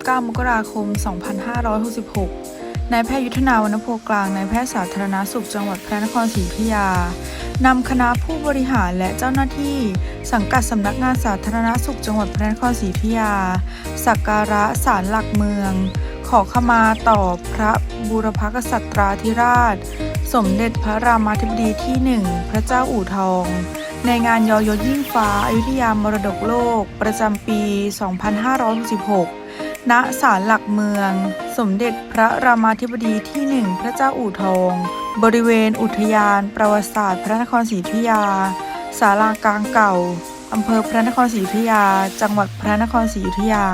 9 มกราคม 2566 นายแพทย์ยุทธนาวนโพกลาง นายแพทย์สาธารณสุขจังหวัดพระนครศรีอยุธยานำคณะผู้บริหารและเจ้าหน้าที่ สังกัดสำนักงานสาธารณสุขจังหวัดพระนครศรีอยุธยา สักการะศาลหลักเมือง ขอขมาต่อพระบูรพกษัตราธิราช สมเด็จพระรามาธิบดีที่หนึ่งพระเจ้าอู่ทอง ในงานยอยยิ่งฟ้าอายุทยามรดกโลก ประจำปี 2566 ณศาลหลักเมือง สมเด็จพระรามาธิบดีที่หนึ่งพระเจ้าอู่ทอง บริเวณอุทยานประวัติศาสตร์ พระนครศรีอยุธยาศาลากลางเก่าอำเภอพระนครศรีอยุธยา จังหวัดพระนครศรีอยุธยา